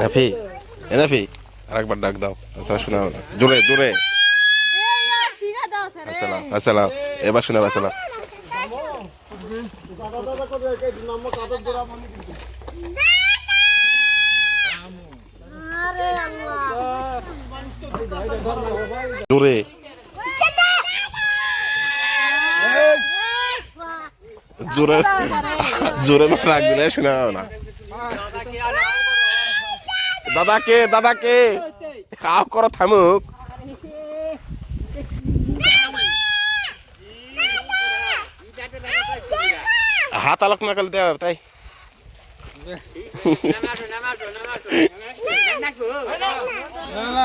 নাফি, এ নাফি। আরেকবার ডাক দাও। আচ্ছা শোনাও না। জোরে জোরে। আসসালাম আসসালাম। এবার শোনাও, আসসালাম। জোরে। জোরে জোরে না রাখ দিলে শোনাও না। দাদাকে দাদাকে। কাউ করো থামুক। হাত আলোক না করলে দেওয়া তাই। না?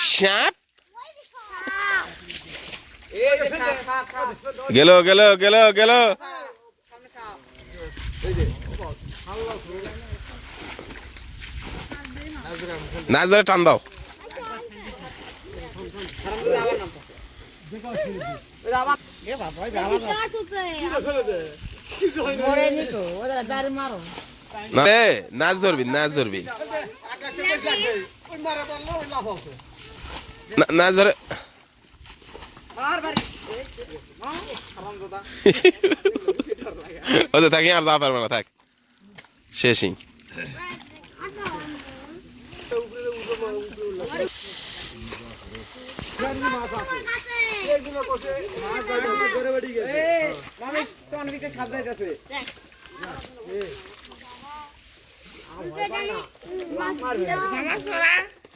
সাপ? গেল গেল গেল গেল। নাচ ধরে টান দাও। নাচ ধরবি নাচ ধরবি। না- ধরে। থাকি আর যাওয়া পারবে না থাক। শেষই।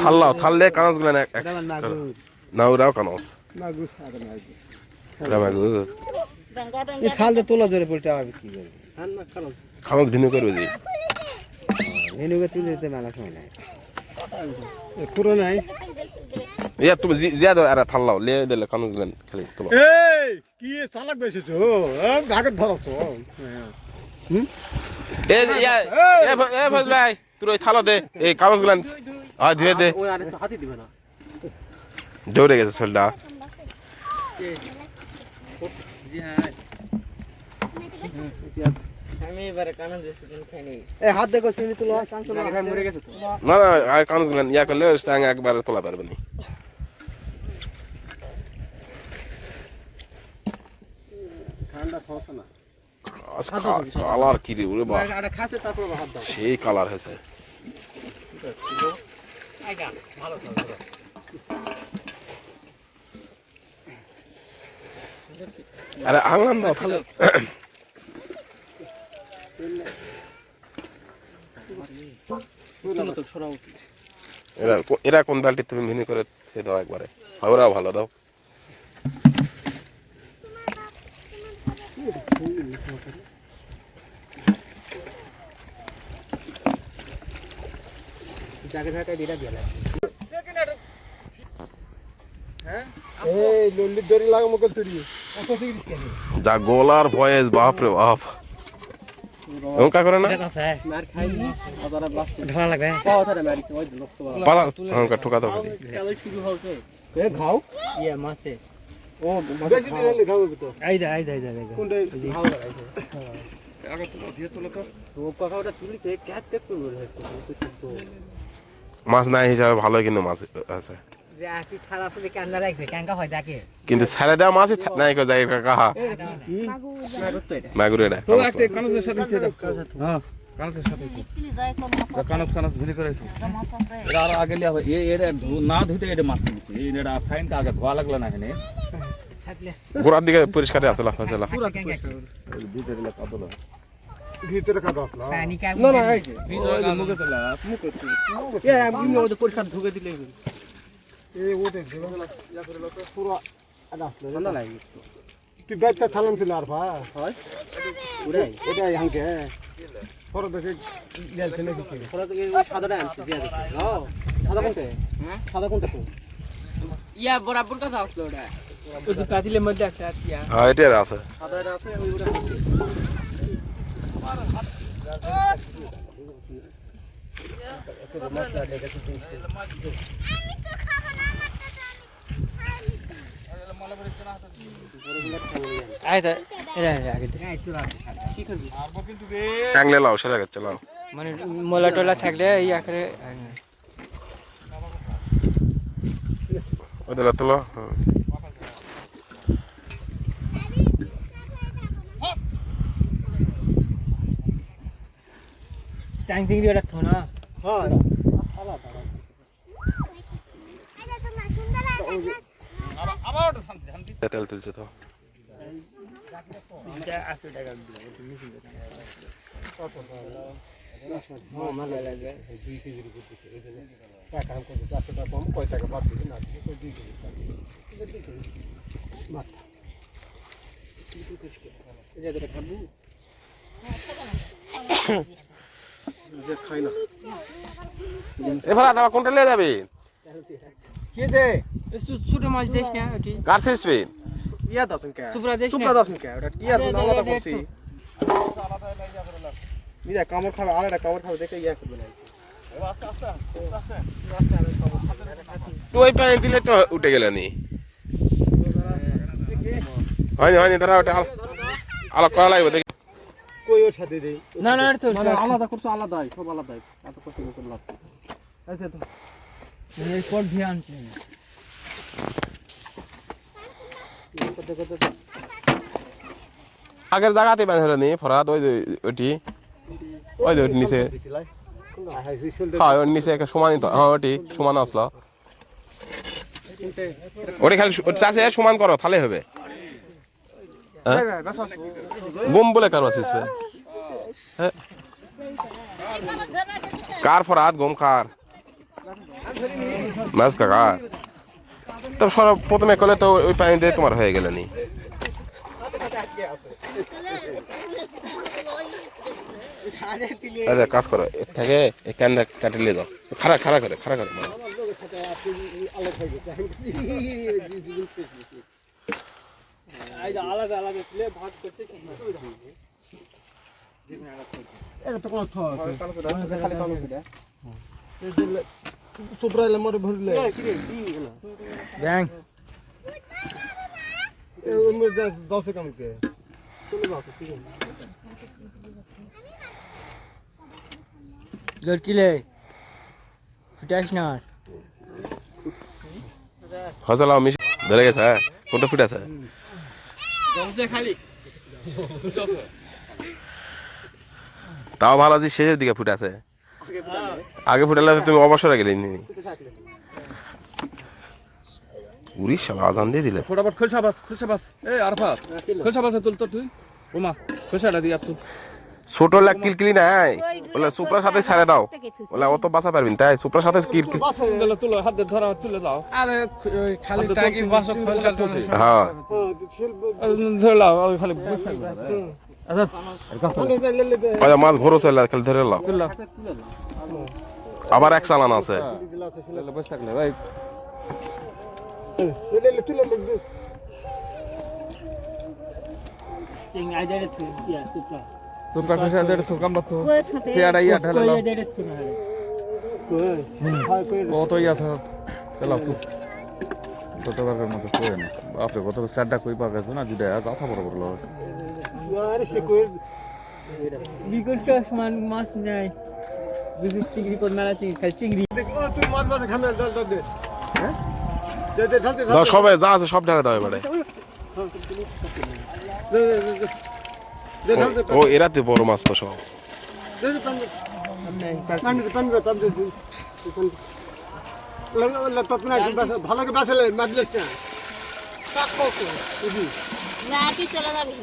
থাল্লাও থাললে কানসগুলো না এক- না ওরাও কানস রামাগুর খালতে তোলা ধরে পড়তে হবে কি করবে? খানস ভিন্ন করবে যে মেনুকে তুলে দিতে মেলা সময় নাই পুরো নাই ইয়া তুমি জি- জিয়া দাও আরে থাল্লাও লে দিলে কানসগুলো খালি তোমার। এই কি চালাক বেসেছো? ভাগত ধরছ। এ ইয়া এ এ ফজল ভাই তুই ওই থালো দে এই কাগজ গুলান আ ধুয়ে দে। ওই আরে হাতি দিবে না। দৌড়ে গেছে গেছে তো না। না কাগজ গুলান ইয়া করলে একবার তোলা পারবে না আজ কা- কালার কি রে ওরে বাবা আরে খাসে তারপর হাত দাও। সেই কালার হয়েছে। আরে আঙলান দাও তাহলে। এরা এরা কোন দালটি তুমি ভিনি করে খেয়ে দাও একবারে? ওরাও ভালো দাও এই লল্লি দড়ি লাগামো কল তুই যা গোলার ভয়েস বাপ রে বাপ। ওকা করে না? লাগবে পালা ঠোকা দাও। খালি। বেশি দিন হলে খাব তো। আইদা আইদা আইদা আইদা কোনটা মাছ নাই হিসাবে ভালো কিন্তু মাছ আছে যে আকি থালা আছে। কান্না রাখবে কাঙ্কা হয় ডাকে কিন্তু ছেড়ে দেওয়া মাছই নাই কো যাই কাহা মাগুর এটা। কানসের সাথে দিয়ে দাও। হ্যাঁ কানসের সাথে কানস কানস ভিলি করে এটা আর আগে লিয়া এ এর না ধুতে এটা মাছ দিছে এটা ফাইনটা আগে ধোয়া লাগল না এখানে। গোড়ার দিকে পরিষ্কার। আসলা ফসলা ভিতরে কাদা আসলো কাম না না এই ভিতরে মুখে তোলা এ আমি ওদের পরিষ্কার ঢুকে দিলে এই ওটে ইয়া করে লোক পুরো আদা আসলো ঠান্ডা লাগে তুই বাইকটা থালাম ছিল আর ভা হয়? ওটাই ওটাই হাঙ্কে পরে দেখে গেলছে নাকি কি ইয়া বরাবর কাছে আসলো ওটা। ওই যে পাতিলের মধ্যে একটা হ্যাঁ আছে। ট্যাংলে লাও সেটা গেছে লাও মানে মোলা টোলা থাকলে তোলো হ্যাঁ। টাইম থেকে ওটা থোনা হ্যাঁ তেল তুলছে তো হ্যাঁ মাথা এবার দাবা কোনটা নিয়ে যাবে? কে দে? ছোট মাছ দেশ না ওটি। কার শেষবে ইয়া দাসন কে? সুপ্রা দেশ সুপ্রা দাসন কে? ওটা ইয়া তো আলাদা করছি। মিয়া কামড় খাবে আলাদা কামড় খাবে দেখে ইয়া করবে না। তুই পানি দিলে তো উঠে গেল নি। হয়নি হয়নি দাঁড়া ওটা আল- করা লাগবে দেখি কই ওর সাথে দেই না না তো মানে আলাদা করছ আলাদাই সব আলাদাই এত কষ্ট করে লাভ আচ্ছা তো এরপর ধ্যান ছিল আগের জায়গাতে বাঁধ হলো নি ফরাত ওই যে ওটি ওই যে ওটি নিচে হ্যাঁ ওর নিচে একটা সমানই তো হ্যাঁ ওটি সমান আসলো ওটি খালি চাষে সমান করো তাহলে হবে হ্যাঁ? বোম বলে কারও আছিস কার ফরাত গম কার মাছ কাকার তো সর প্রথমে করলে তো ওই পানি দিয়ে তোমার হয়ে গেলে নি কাজ করো থেকে এই ক্যানটা কাটিলে দাও খারা খারা করে খারা করে আলাদা আলাদা ভাগ করতে এটা তো কোন থ খালি কাম সুপ্রা এলে মরে ভরলে। ব্যাং। দশে কামকে চলে যাও তো ঠিক আছে। লড়কিলে ফুটাস না হজলাও মিশ ধরে গেছে হ্যাঁ? কোনটা ফুটেছে। খালি। তাও ভালো আছি শেষের দিকে ফুটেছে আগে ফুটালে তুমি অবসরে গেলে নি উড়িষ শালা আজান দিয়ে দিলে। ফটাফট খোলসা বাস খোলসা বাস এ আরফাত খোলসা বাসে তুল তো তুই। ওমা খোলসাটা দিয়ে তুই। ছোট লাগ কিলকিলি নাই। বলে সুপ্রার সাথে ছেড়ে দাও। বলে অত বাঁচা পারবিন তাই সুপ্রার সাথে কিলকিল তুলে তুলো হাত ধরা তুলে দাও। আরে খালি টাকি হ্যাঁ। ধরে লাও খালি বসে থাকবে আচ্ছা। ওই মাছ ঘোরো চলে খালি ধরে লাও। আবার এক চালান আছে। ঢালে লাও। কত মতো না। বাপরে গত চারটা কই গেছে না দুটা কথা বড় বড় লোক। সমান মাছ নেয়। চিংড়ি মেলা চিংড়ি খালি চিংড়ি। তুই মাছ মাছ খামে দল দল দে। হ্যাঁ? দে দে ঢালতে দাও সবাই যা আছে সব ঢালে দাও এবারে। ও এরাতে বড় মাছ তো সব। ভালো করে বাসলে মাছ রাতে চলে যাবি।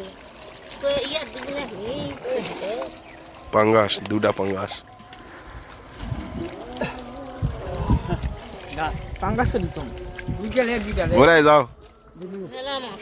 পাঙ্গাস দুটা পাঙ্গাস পাঙ্গাস তো দিতাম বিকেলে বিকেলে ওরে যাও মেলা মাছ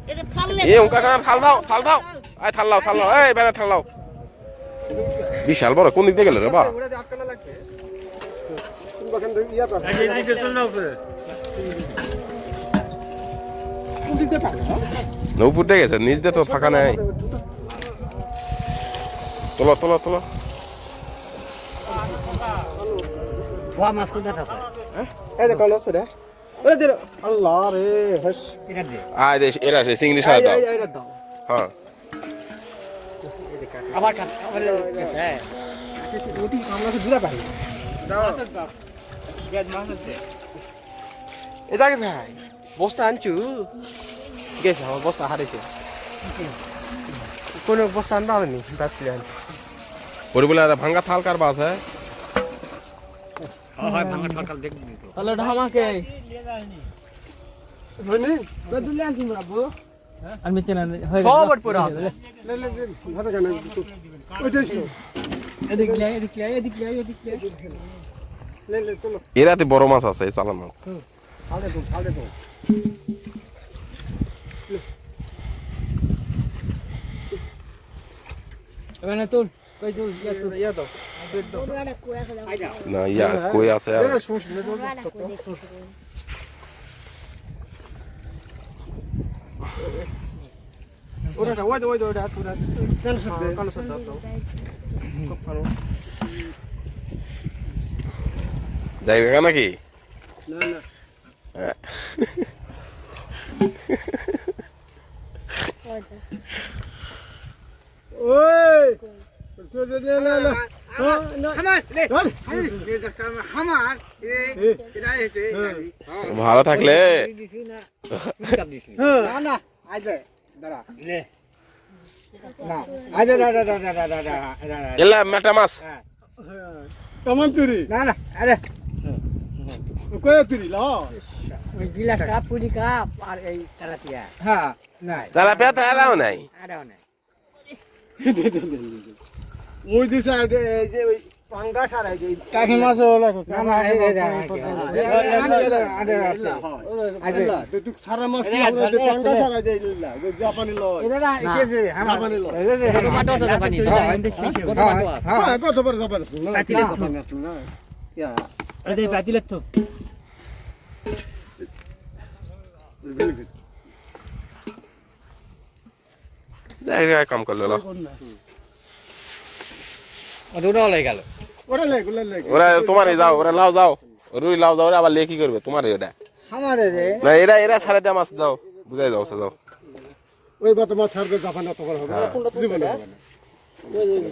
এ কানা থাল দাও থাল দাও। আয় থাল দাও থাল দাও। এই বেলা থাল দাও। বিশাল বড় কোন দিক দিয়ে গেল রে বা ইয়া নৌপুর দিয়ে গেছে নিজ দিয়ে তো ফাঁকা নাই। তোলো তোলো তোলো। ওয়া মাছ কোন দেখা এই যে কলস রে ওরে দে আল্লাহ রে হস। এটা দে। আয় দেশ এরা সে চিংড়ি সারা দাও। এইটা দাও। হ্যাঁ। আবার কাট আবার হ্যাঁ। ওটি আমরা তো দূরে পাই এ জাগে ভাই বস্তা আনছু? গেছে আমার বস্তা হারিয়েছে কোনো বস্তা আনতে হবে নি? ওরে বলে ভাঙ্গা থাল কার বাস হ্যাঁ? হয় ভাঙা সরকার দেখবি তো। তাহলে ওটা আমাকে হয়নি আনছি বাবু আমি চেনা হয়ে সব পড়ে আছে লে লে লে ভালো গান ওইটাই ছিল এদিক লে এদিক লে এদিক লে এদিক লে লে লে চলো। এরাতে বড় মাছ আছে এই চালানো ফালে তো ফালে তো এবারে তুল কই তুল। ইয়া দাও। ওরা কোয়া খেলা না ইয়া কই আছে আর এরা সমস্যা নেই তো ওরা কোয়া দেখো ওটা ওই ওই ওটা তোরা কেন সাথে কলস দাও দাও খুব ভালো জায়গা নাকি না না ওই ভালো থাকলে। না। না না মেটা মাছ। কেমন তুরি না না আরে কয় তুরি ল। ওই গিলাস কাপ পুরি কাপ আর এই তারাতিয়া হ্যাঁ নাই। তারা পেয়ে তো এরাও নাই। ওই দিশা এই যে ওই পাঙ্গাস আর এই যে কাকি মাছ হলো না না এই এই দেখ, আগে তুই সারা মাছ কি আমরা যে পাঙ্গাস আর এই যে জাপানি লয় এটা না এসে আমার জাপানি লয় এই যে কত বাটো আছে জাপানি হ্যাঁ হ্যাঁ কত বড় জাপানি পাতিলে তো। না ইয়া এই পাতিলে তো যাই কাম করল। হয়ে গেল। ওরে গুলে তোমারই যাও ওরা লাও যাও। রুই লাও যাও আবার লে কি করবে তোমার এটা আমারে রে। না এরা এরা ছাড়ে দেওয়া মাছ যাও বুঝাই যাও যাও ওই বাত মাছ ছাড়বে জাপানি অত বড় হবে জীবনে হবে না।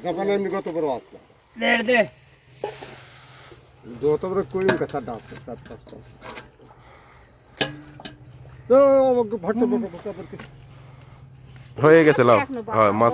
জাপানি এমনি কত বড় আসলো দে দে। যত বড় কইম কা দাও সাত পাঁচটা তো ভট্ট ভট্ট ভট্ট ভট্ট হয়ে গেছে লাও। হয় মাছ